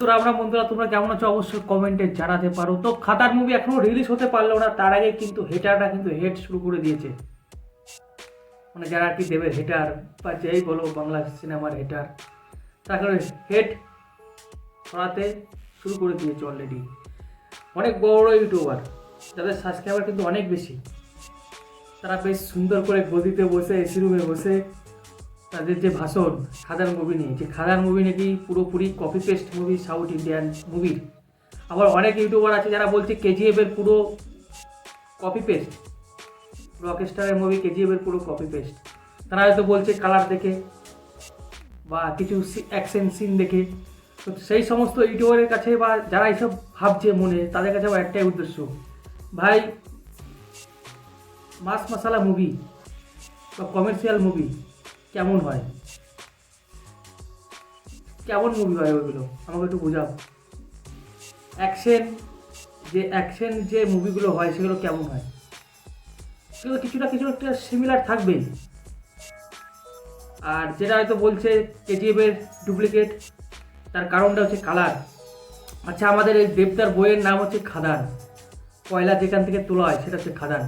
তো আমরা বন্ধুরা, তোমরা কেমন আছো? অবশ্যই কমেন্টে জানাতে পারো। তো খাতার মুভি এখনও রিলিজ হতে পারল না, তার আগে কিন্তু হেটারটা কিন্তু হেড শুরু করে দিয়েছে। মানে যারা আর কি দেবে হেটার বা যেই বলো, বাংলা সিনেমার হেটার তাকে হেড ছড়াতে শুরু করে দিয়েছে অলরেডি অনেক বড় বড় ইউটিউবার যাদের সাবস্ক্রাইবার কিন্তু অনেক বেশি। তারা বেশ সুন্দর করে গদিতে বসে এসি রুমে বসে তাদের যে ভাষণ খাদার মুভি নিয়ে, যে খাদার মুভি নাকি পুরোপুরি copy paste movie south Indian মুভির আবার অনেক ইউটিউবার আছে যারা বলছে কেজিএফের পুরো কপি পেস্ট রকস্টারের মুভি কেজিএফের পুরো কপি পেস্ট তারা হয়তো বলছে কালার দেখে, বা কিছু অ্যাকশন সিন দেখে। তো সেই সমস্ত ইউটিউবারের কাছে বা যারা এইসব ভাবছে মনে, তাদের কাছে আমার একটাই উদ্দেশ্য। ভাই মাস মশালা মুভি বা কমার্শিয়াল মুভি কেমন হয়? কেমন মুভি হয় ওইগুলো আমাকে একটু বোঝাও। অ্যাকশন যে অ্যাকশন যে মুভিগুলো হয় সেগুলো কেমন হয়? সেগুলো কিছু না কিছু একটা সিমিলার থাকবেই। আর যেটা হয়তো বলছে কেজিএফের ডুপ্লিকেট তার কারণটা হচ্ছে কালার আচ্ছা আমাদের এই দেবদার বইয়ের নাম হচ্ছে খাদান। কয়লা যেখান থেকে তোলা হয় সেটা হচ্ছে খাদান।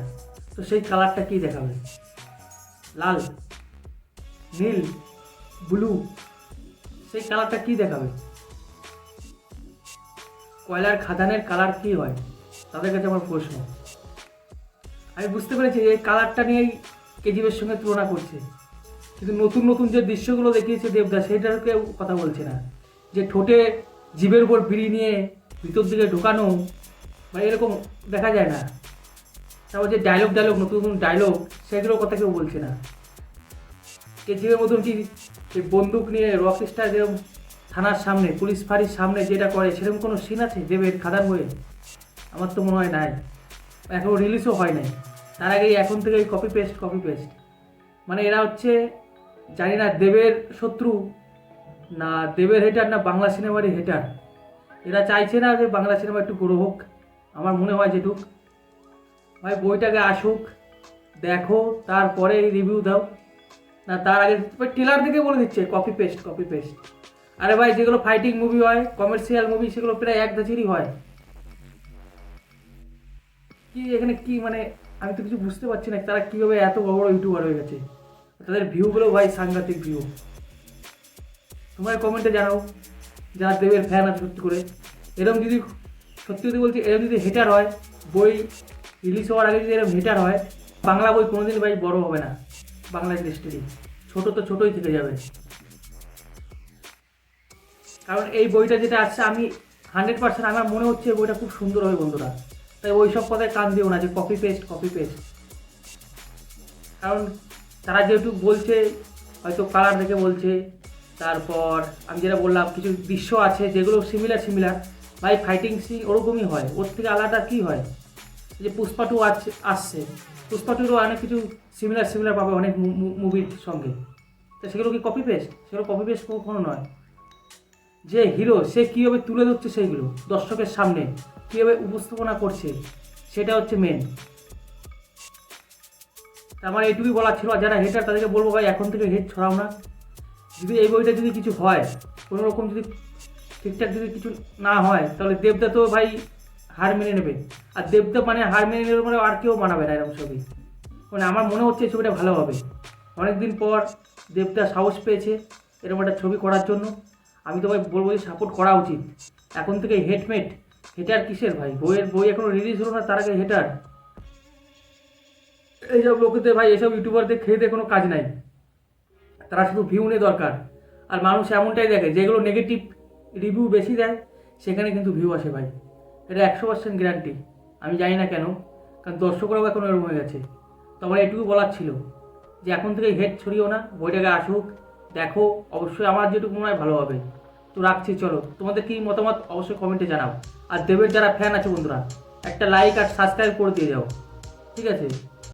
তো সেই কালারটা কি দেখাবে? লাল। নীল, ব্লু, সেই কালারটা কি দেখাবে? কয়লার খাদানের কালার কি হয়? তাদের কাছে আমার প্রশ্ন। আমি বুঝতে পেরেছি এই কালারটা নিয়েই কেজিবের সঙ্গে তুলনা করছে। কিন্তু নতুন নতুন যে দৃশ্যগুলো দেখিয়েছে দেবদাস সেটার কেউ কথা বলছে না। যে ঠোঁটে জীবের উপর বিড়ি নিয়ে ভিতর দিকে ঢোকানো, বা এরকম দেখা যায় না। তারপর যে ডায়লগ ডায়লগ নতুন নতুন ডায়লগ সেগুলোর কথা কেউ বলছে না। কেজিএফের মতন কি এই বন্দুক নিয়ে রক স্টার যেরকম থানার সামনে, পুলিশ ফাঁড়ির সামনে যেটা করে, সেরকম কোনো সিন আছে? দেবের খাদান বইয়ে আমার তো মনে হয় নাই। এখনও রিলিজও হয় নাই। তার আগেই এখন থেকে কপি পেস্ট কপি পেস্ট মানে এরা হচ্ছে, জানি না দেবের শত্রু, না দেবের হেটার না বাংলা সিনেমারই হেটার এরা চাইছে না যে বাংলা সিনেমা একটু বড়ো হোক। আমার মনে হয় যেটুক। ভাই বইটাকে আসুক, দেখো, তারপরে রিভিউ দাও। না, তার আগে টেলার দেখে বলে দিচ্ছে কপি পেস্ট কপি পেস্ট আরে ভাই, যেগুলো ফাইটিং মুভি হয় কমার্শিয়াল মুভি সেগুলো প্রায় এক ধাঁচেরই হয়। কি এখানে কি মানে আমি তো কিছু বুঝতে পারছি না, তারা কীভাবে এত বড় বড় ইউটিউবার হয়ে গেছে। তাদের ভিউগুলো ভাই সাংঘাতিক ভিউ তোমার কমেন্টে জানাও, যারা দেবের ফ্যান আছে সত্যি করে। এরকম যদি, সত্যি যদি বলছি এরকম যদি হেটার হয়, বই রিলিজ হওয়ার আগে যদি এরকম হেটার হয়, বাংলা বই কোনোদিন ভাই বড় হবে না। বাংলা ইন্ডাস্ট্রি ছোট তো ছোটই থেকে যাবে। কারণ এই বইটা যেটা আসছে আমি হান্ড্রেড পার্সেন্ট আমার মনে হচ্ছে এই বইটা খুব সুন্দর হবে বন্ধুরা। তাই ওই সব কথায় কান দিও না যে কপি পেস্ট কপি পেস্ট কারণ তারা যেহেতু বলছে, হয়তো কালার দেখে বলছে, তারপর আমি যেটা বললাম, কিছু দৃশ্য আছে যেগুলো সিমিলার সিমিলার ভাই ফাইটিং সিন ওরকমই হয়। ওর থেকে আলাদা কী হয়? যে পুষ্পা টু আছে আসছে। পুষ্পা টুরও অনেক কিছু সিমিলার সিমিলার পাবে অনেক মুভির সঙ্গে। তো সেগুলো কি কপি পেস্ট সেগুলো কপি পেস্ট কখনো নয়। যে হিরো সে কীভাবে তুলে ধরছে সেইগুলো, দর্শকের সামনে, কীভাবে উপস্থাপনা করছে, সেটা হচ্ছে মেন আমার এইটুকুই বলা ছিল। যারা হেটার তাদেরকে বলব ভাই, এখন থেকে হেড ছড়াও না। যদি এই বইটা যদি কিছু হয়, কোনো রকম যদি ঠিকঠাক যদি কিছু না হয়, তাহলে দেবদা তো ভাই হার মেনে নেবে। আর দেবদা মানে হার মেনে নেবে মানে আর কেউ মানাবে না এরকম ছবি। মানে আমার মনে হচ্ছে এই ছবিটা ভালো হবে। অনেকদিন পর দেবদা সাহস পেয়েছে এরকম একটা ছবি করার জন্য। আমি তো ভাই বলব যে সাপোর্ট করা উচিত। এখন থেকে হেটমেট, হেটার কিসের ভাই? বইয়ের বই এখনও রিলিজ হলো না, তার আগে হেটার। এইসব লোকেদের ভাই এসব ইউটিউবারদের খেয়ে কোনো কাজ নাই। তারা শুধু ভিউ নিয়ে দরকার। আর মানুষ এমনটাই দেখে, যেগুলো নেগেটিভ রিভিউ বেশি দেয়, সেখানে কিন্তু ভিউ আসে ভাই। এটা একশো পার্সেন্ট গ্যারান্টি আমি জানি না কেন, কারণ দর্শকরাও এখন এরকম হয়ে গেছে। তো আমার এটুকু বলার ছিল যে এখন থেকে হেড ছড়িও না, বইটাকে আসুক, দেখো, অবশ্যই আমার যেটুকু মনে হয় ভালো হবে। তো রাখছি, চলো। তোমাদের কি মতামত অবশ্যই কমেন্টে জানাও। আর দেবের যারা ফ্যান আছে বন্ধুরা, একটা লাইক আর সাবস্ক্রাইব করে দিয়ে যাও ঠিক আছে?